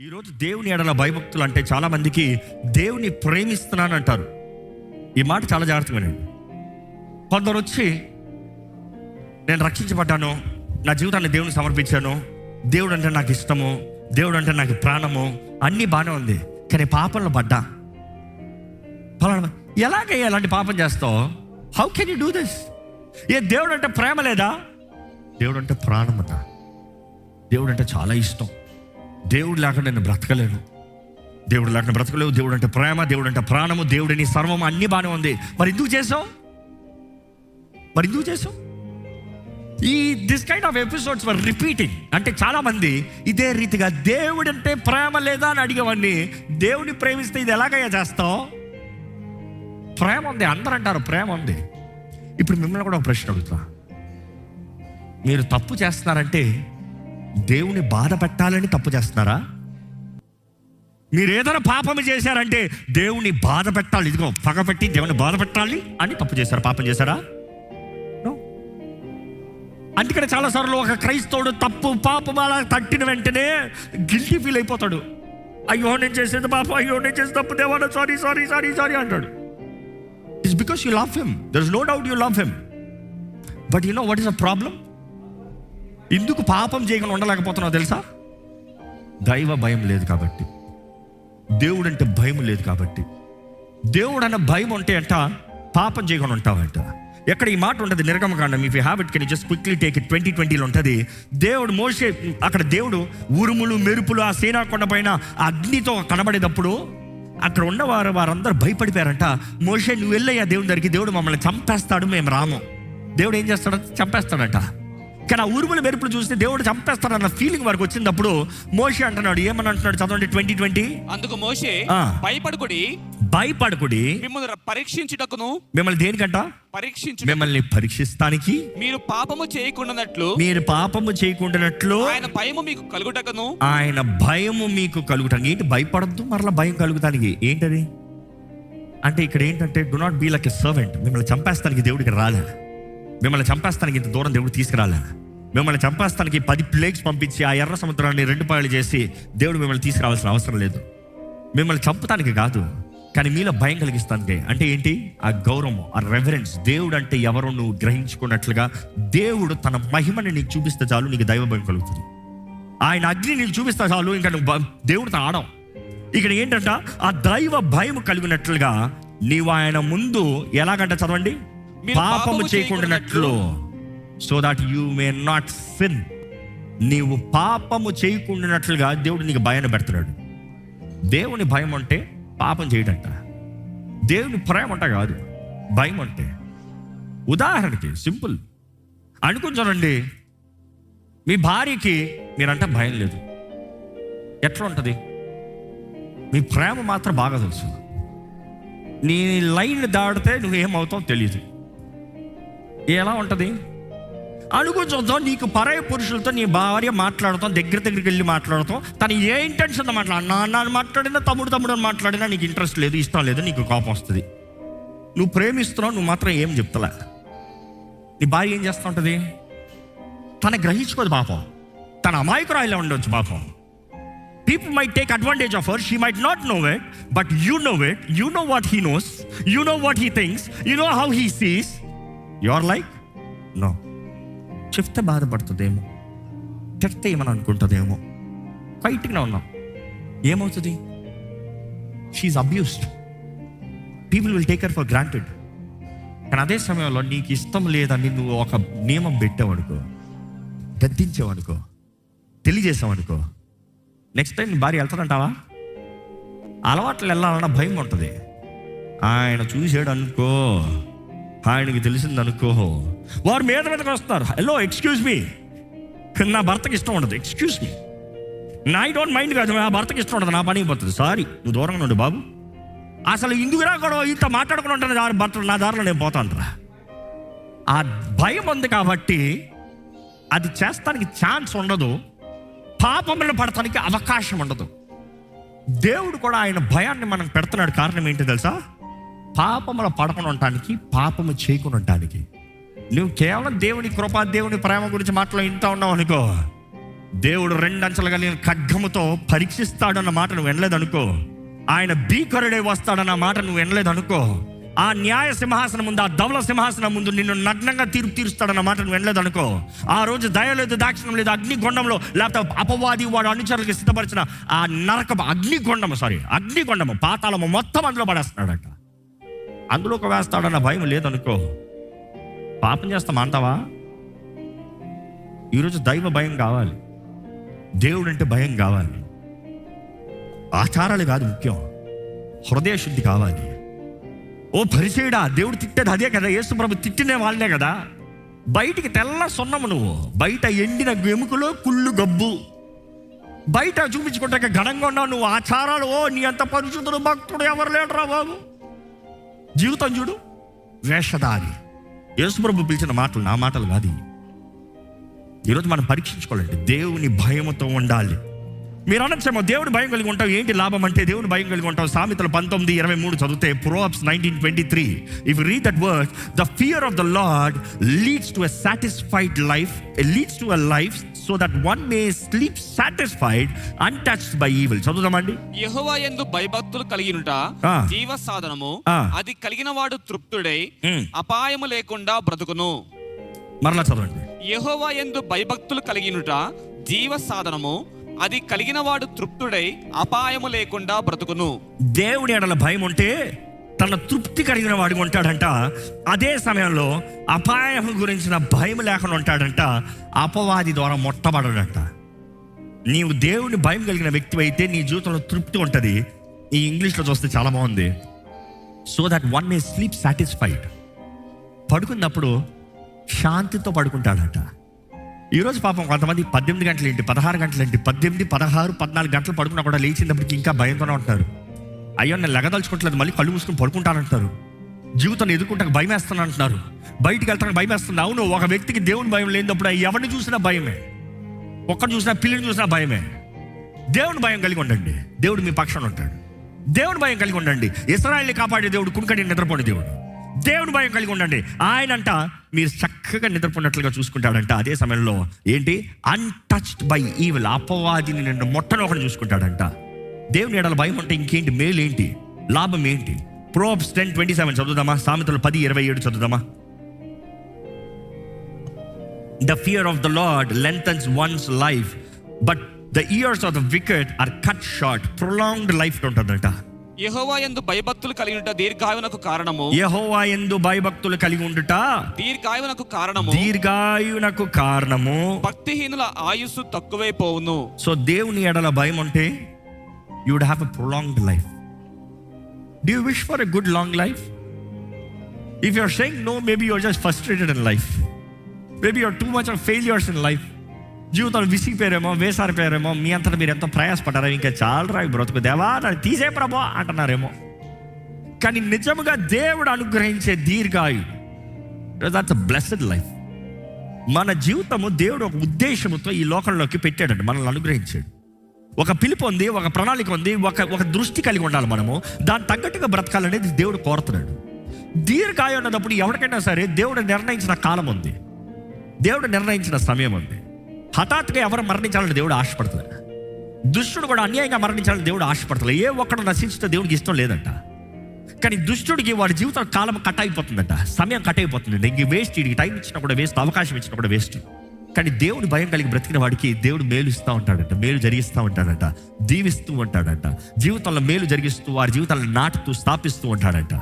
ఈరోజు దేవుని ఎడల భయభక్తులు అంటే చాలా మందికి దేవుని ప్రేమిస్తున్నాను అంటారు ఈ మాట చాలా జాగ్రత్తగా వినండి. కొందరు వచ్చి నేను రక్షించబడ్డాను నా జీవితాన్ని దేవుని సమర్పించాను దేవుడు అంటే నాకు ఇష్టము దేవుడు అంటే నాకు ప్రాణము అన్నీ బాగానే ఉంది కానీ పాపంలో పడ్డా. పలానా ఎలాగయ్యా అలాంటి పాపం చేస్తావు? How can you do this ఏ దేవుడు అంటే ప్రేమ లేదా? దేవుడు అంటే ప్రాణమట దేవుడు అంటే చాలా ఇష్టం. దేవుడు లేకుండా నేను బ్రతకలేను. దేవుడు లేకుండా బ్రతకలేవు. దేవుడు అంటే ప్రేమ దేవుడు అంటే ప్రాణము దేవుడిని సర్వము అన్నీ బాగానే ఉంది. మరి ఎందుకు చేసావు మరి ఎందుకు చేసావు ఈ this kind of episodes were repeating అంటే చాలా మంది ఇదే రీతిగా దేవుడు అంటే ప్రేమ లేదా అని అడిగేవాడిని దేవుడిని ప్రేమిస్తే ఇది ఎలాగయ్యా చేస్తావు? ప్రేమ ఉంది. అందరూ అంటారు ప్రేమ ఉంది. ఇప్పుడు మిమ్మల్ని కూడా ఒక ప్రశ్న అడుగుతా. మీరు తప్పు చేస్తున్నారంటే దేవుని బాధ పెట్టాలని తప్పు చేస్తున్నారా? మీరు ఏదైనా పాపం చేశారంటే దేవుని బాధ పెట్టాలి. ఇదిగో పగపెట్టి దేవుని బాధ పెట్టాలి అని తప్పు చేశారు? పాపం చేశారా? అందుకనే చాలాసార్లు ఒక క్రైస్తవుడు తప్పు పాపం అలా తట్టిన వెంటనే గిల్టీ ఫీల్ అయిపోతాడు. అయ్యో నేను చేసేది పాపం అయ్యో నేను చేసేది తప్పు దేవాడు సారీ సారీ సారీ సారీ అంటాడు. It's because you love him there is no doubt you love him but you know what is a problem ఎందుకు పాపం చేయకుండా ఉండలేకపోతున్నావు తెలుసా? దైవ భయం లేదు కాబట్టి. దేవుడు అంటే భయం లేదు కాబట్టి. దేవుడు అన్న భయం ఉంటే అంట పాపం చేయకుండా ఉంటావంట. ఎక్కడ ఈ మాట ఉంటుంది? నిర్గమకాండం. If you have it can just quickly take it twenty ట్వంటీలో ఉంటుంది. దేవుడు మోసే అక్కడ దేవుడు ఉరుములు మెరుపులు ఆ సేనాకొండ పైన అగ్నితో కనబడేటప్పుడు అక్కడ ఉన్నవారు వారందరూ భయపడిపోయారంట. మోసే నువ్వు వెళ్ళయ్యా దేవుని దగ్గరికి. దేవుడు మమ్మల్ని చంపేస్తాడు మేము రాము. దేవుడు ఏం చేస్తాడు? చంపేస్తాడంట. కానీ ఆ ఉరుముల మెరుపులు చూస్తే దేవుడు చంపేస్తాడన్న ఫీలింగ్ వరకు వచ్చినప్పుడు మోషే అంటున్నాడు ఏమని అంటున్నాడు చదవండి ట్వంటీ ట్వంటీ? అందుకు మోషే. భయపడుకుడి. భయపడకుడి. మిమ్మల్ని పరీక్షించుటకును. మిమ్మల్ని దేనికంట? పరీక్షించు మిమ్మల్ని పరీక్షిస్తానికి. మీరు పాపము చేయకుండానట్లు మీరు పాపము చేయకుండానట్లు ఆయన భయము మీకు కలుగుటకును. ఆయన భయము మీకు కలుగుతానికి ఏంటి భయపడద్దు మరలా భయం కలుగుతానికి? ఏంటది? అంటే ఇక్కడ ఏంటంటే do not be like a servant మిమ్మల్ని చంపేస్తానికి దేవుడికి రాలే మిమ్మల్ని చంపేస్తానికి ఇంత దూరం దేవుడు తీసుకురాలే. మిమ్మల్ని చంపేస్తానికి పది ప్లేగ్స్ పంపించి ఆ ఎర్ర సముద్రాన్ని రెండు పాయలు చేసి దేవుడు మిమ్మల్ని తీసుకురావాల్సిన అవసరం లేదు. మిమ్మల్ని చంపటానికి కాదు కానీ మీలో భయం కలిగిస్తానికి అంటే ఏంటి? ఆ గౌరవం ఆ రెఫరెన్స్ దేవుడు అంటే ఎవరో నువ్వు గ్రహించుకున్నట్లుగా దేవుడు తన మహిమని నీకు చూపిస్తే చాలు నీకు దైవ భయం కలుగుతుంది. ఆయన అగ్ని నీకు చూపిస్తే చాలు ఇంకా నువ్వు దేవుడితో ఆడవు ఇక్కడ ఏంటంట? ఆ దైవ భయం కలిగినట్లుగా నీవు ఆయన ముందు ఎలాగంట చదవండి. పాపము చేయకుండానట్లు. So that you may not sin నీవు పాపము చేయకుండానట్లుగా దేవుడు నీకు భయాన్ని పెడుతున్నాడు. దేవుని భయం అంటే పాపం చేయడంట దేవుని ప్రేమ అంట కాదు. భయం అంటే. ఉదాహరణకి సింపుల్. అనుకుని చూడండి. మీ భార్యకి మీరంటే భయం లేదు. ఎట్లా ఉంటుంది మీ ప్రేమ మాత్రం బాగా తెలుసు. నీ లైన్ దాడితే నువ్వేమవుతావు తెలియదు ఎలా ఉంటుంది? అడుగు చూద్దాం. నీకు పరాయ పురుషులతో నీ భార్య మాట్లాడతాం దగ్గర దగ్గరికి వెళ్ళి మాట్లాడతాం. తను ఏ ఇంటెన్షన్తో మాట్లాడు నాన్న అని మాట్లాడినా తమ్ముడు తమ్ముడు అని మాట్లాడినా నీకు ఇంట్రెస్ట్ లేదు ఇష్టం లేదు నీకు కోపం వస్తుంది. నువ్వు ప్రేమిస్తున్నావు నువ్వు మాత్రం ఏం చెప్తలే. నీ భార్య ఏం చేస్తూ ఉంటుంది? తన గ్రహించుకోదు పాపం. తన అమాయకురాయిలో ఉండొచ్చు పాపం. People might take advantage of her she might not know it but you know it you know what he knows you know what he thinks you know how he sees you are like no చెప్తే బాధపడుతుందేమో? చెప్తే ఏమని అనుకుంటుందేమో క్వైట్గా ఉన్నాం. ఏమవుతుంది? She abused people will take for granted కానీ అదే సమయంలో నీకు ఇష్టం లేదని నువ్వు ఒక నియమం పెట్టావనుకో గద్దించావనుకో తెలియజేసావనుకో నెక్స్ట్ టైం నీ భార్య వెళ్తానంటావా అలవాట్లు వెళ్ళాలన్న భయం ఉంటుంది. ఆయన చూసాడు అనుకో ఆయనకి తెలిసింది అనుకో వారు మీద మీదకి వస్తారు. హలో ఎక్స్క్యూజ్ మీ నా భర్తకి ఇష్టం ఉండదు. ఎక్స్క్యూజ్ మీ నా ఐ డోంట్ మైండ్ కాదు నా భర్తకి ఇష్టం ఉండదు నా పని పోతుంది. సారీ నువ్వు దూరంగా ఉండు బాబు. అసలు ఇందుకురా కూడా ఇంత మాట్లాడుకుని ఉంటాను దారి భర్త నా దారిలో నేను పోతాను ఆ భయం ఉంది కాబట్టి అది చేస్తానికి ఛాన్స్ ఉండదు. పాపంలో పడటానికి అవకాశం ఉండదు. దేవుడు కూడా ఆయన భయాన్ని మనం పెడుతున్నాడు. కారణం ఏంటి తెలుసా? పాపముల పడకుండా ఉండటానికి పాపము చేయకుండా ఉండటానికి. నువ్వు కేవలం దేవుని కృప దేవుని ప్రేమ గురించి మాటలు ఇంత ఉన్నావు అనుకో. దేవుడు రెండంచెలు కలిగిన ఖడ్గముతో పరీక్షిస్తాడన్న మాట నువ్వు వినలేదు అనుకో ఆయన భీకరుడే వస్తాడన్న మాట నువ్వు వినలేదు అనుకో ఆ న్యాయ సింహాసనం ముందు ఆ ధవల సింహాసనం ముందు నిన్ను నగ్నంగా తీర్పు తీరుస్తాడన్న మాట నువ్వు వినలేదు అనుకో ఆ రోజు దయ లేదు దాక్షిణం లేదు అగ్నిగొండంలో లేకపోతే అపవాది వాడు అనుచరులకి సిద్ధపరిచిన ఆ నరక అగ్నిగొండము సారీ అగ్నిగొండము పాతాళము మొత్తం అందులో పడేస్తున్నాడట. అందులోకి వేస్తాడన్న భయం లేదనుకో. పాపం చేస్తాం అంటావా? ఈరోజు దైవ భయం కావాలి. దేవుడు అంటే భయం కావాలి. ఆచారాలు కాదు ముఖ్యం. హృదయ శుద్ధి కావాలి. ఓ పరిచయుడా దేవుడు తిట్టేది అదే కదా. యేసు ప్రభు తిట్టిన వాళ్ళే కదా. బయటికి తెల్ల సున్నము నువ్వు. బయట ఎండిన ఎముకలో కుళ్ళు గబ్బు. బయట చూపించుకుంటే ఘనంగా ఉన్నావు నువ్వు. ఆచారాలు ఓ నీ అంత పరిశుద్ధుడు భక్తుడు ఎవరు లేడరా బాబు? జీవితం చూడు వేషధారి. యేసుప్రభు పిలిచిన మాటలు నా మాటలు కాదు ఈరోజు మనం పరీక్షించుకోవాలండి. దేవుని భయముతో ఉండాలి. మీరు అనొచ్చేమో దేవుని భయం కలిగి ఉంటావు. ఏంటి లాభం అంటే దేవుని భయం కలిగి ఉంటావు. సామెతలు పంతొమ్మిది ఇరవై మూడు చదివితే Proverbs nineteen twenty three if read that word the fear of the Lord leads to a satisfied life leads to a life so that one may sleep satisfied untouched by evil చదువుదామండి. యెహోవా యందు భయభక్తులు కలిగినుట. జీవ సాధనము. అది కలిగిన వాడు తృప్తుడై. అపాయము లేకుండా బ్రతుకును. మరలా చదవండి. యెహోవా యందు భయభక్తులు కలిగినుట జీవ సాధనము అది కలిగిన వాడు తృప్తుడై అపాయము లేకుండా బ్రతుకును. దేవుడి ఎడల భయం ఉంటే తన తృప్తి కలిగిన వాడిగా ఉంటాడంట. అదే సమయంలో అపాయం గురించిన భయం లేకుండా ఉంటాడంట. అపవాది ద్వారా మొట్టబడడంట. నీవు దేవుని భయం కలిగిన వ్యక్తి అయితే నీ జీవితంలో తృప్తి ఉంటుంది. ఈ ఇంగ్లీష్లో చూస్తే చాలా బాగుంది. So that one may sleep satisfied పడుకున్నప్పుడు శాంతితో పడుకుంటాడంట. ఈరోజు పాపం కొంతమంది పద్దెనిమిది గంటలు ఏంటి? పదహారు గంటలు ఏంటి? పద్దెనిమిది పదహారు పద్నాలుగు గంటలు పడుకున్నా కూడా లేచినప్పటికి ఇంకా భయంతోనే ఉంటారు. అయ్యో నేను లెగదలుచుకుంటలేదు మళ్ళీ కళ్ళు మూసుకుని పడుకుంటానంటారు జీవితాన్ని ఎదుర్కొంటాక భయం వేస్తాను అంటున్నారు బయటికి వెళ్తానికి భయం వేస్తుంది. అవును ఒక వ్యక్తికి దేవుని భయం లేనప్పుడు ఎవరిని చూసినా భయమే. ఒక్కరిని చూసినా పిల్లిని చూసినా భయమే. దేవుని భయం కలిగి ఉండండి. దేవుడు మీ పక్షాన ఉంటాడు. దేవుని భయం కలిగి ఉండండి. ఇస్రాయల్ని కాపాడే దేవుడు కునుకని నిద్రపోని దేవుడు. దేవుని భయం కలిగి ఉండండి. ఆయన అంట మీరు చక్కగా నిద్రపోయినట్లుగా చూసుకుంటాడంట. అదే సమయంలో ఏంటి? అన్టచ్డ్ బై ఈవిల్ అపవాదిని నిన్ను మొట్టను ఒకటి చూసుకుంటాడంట. దేవుని ఎడల భయం ఉంటే ఇంకేంటి? మేలు ఏంటి? లాభం ఏంటి? ప్రోబ్స్ టెన్ ట్వంటీ సెవెన్ చదువుదామా? సామెతలు పది ఇరవై ఏడు చదువుదామా? The fear of the Lord lengthens one's life but the years of the wicked are cut short prolonged life ఉంటుందంట. యెహోవా యందు భయభక్తులు కలిగినుట దీర్ఘాయునకు కారణము. యహోవా ఎందు భయభక్తులు కలిగి ఉండుట దీర్ఘాయునకు కారణము. దీర్ఘాయునకు కారణము. భక్తిహీనుల ఆయుస్సు తక్కువైపోవును సో దేవుని ఎడల భయం ఉంటే you would have a prolonged life do you wish for a good long life if you're saying no maybe you're just frustrated in life maybe you're too much of failures in life జీవితంలో విసిగిపోయారేమో వేసారిపోయారేమో మీ అంతటా మీరు ఎంతో ప్రయాసపడ్డారో? ఇంకా చాలా రాయి బ్రతుకు దేవా నన్ను తీసే ప్రభా అంటున్నారేమో. కానీ నిజముగా దేవుడు అనుగ్రహించే దీర్ఘాయు దట్స్ బ్లెస్డ్ లైఫ్ మన జీవితము దేవుడు ఒక ఉద్దేశంతో ఈ లోకంలోకి పెట్టాడండి మనల్ని అనుగ్రహించాడు. ఒక పిలుపు ఉంది ఒక ప్రణాళిక ఉంది ఒక ఒక దృష్టి కలిగి ఉండాలి మనము. దాని తగ్గట్టుగా బ్రతకాలనేది దేవుడు కోరుతున్నాడు. దీర్ఘాయు అన్నప్పుడు ఎవరికైనా సరే దేవుడు నిర్ణయించిన కాలం ఉంది. దేవుడు నిర్ణయించిన సమయం ఉంది. హఠాత్తుగా ఎవరు మరణించాలని దేవుడు ఆశపడుతున్నాడు దుష్టుడు కూడా అన్యాయంగా మరణించాలని దేవుడు ఆశపడతలేదు. ఏ ఒక్కడు నశించితే దేవుడికి ఇష్టం లేదంట. కానీ దుష్టుడికి వాడి జీవితం కాలం కట్ అయిపోతుందంట సమయం కట్ అయిపోతుందంట ఇంక వేస్ట్ వీడికి టైం ఇచ్చినా కూడా వేస్ట్ అవకాశం ఇచ్చినా కూడా వేస్ట్. కానీ దేవుడి భయం కలిగి బ్రతికిన వాడికి దేవుడు మేలు ఇస్తూ ఉంటాడంట. మేలు జరిగిస్తూ ఉంటాడంట. దీవిస్తూ ఉంటాడంట. జీవితంలో మేలు జరిగిస్తూ వారి జీవితాలను నాటుతూ స్థాపిస్తూ ఉంటాడంట.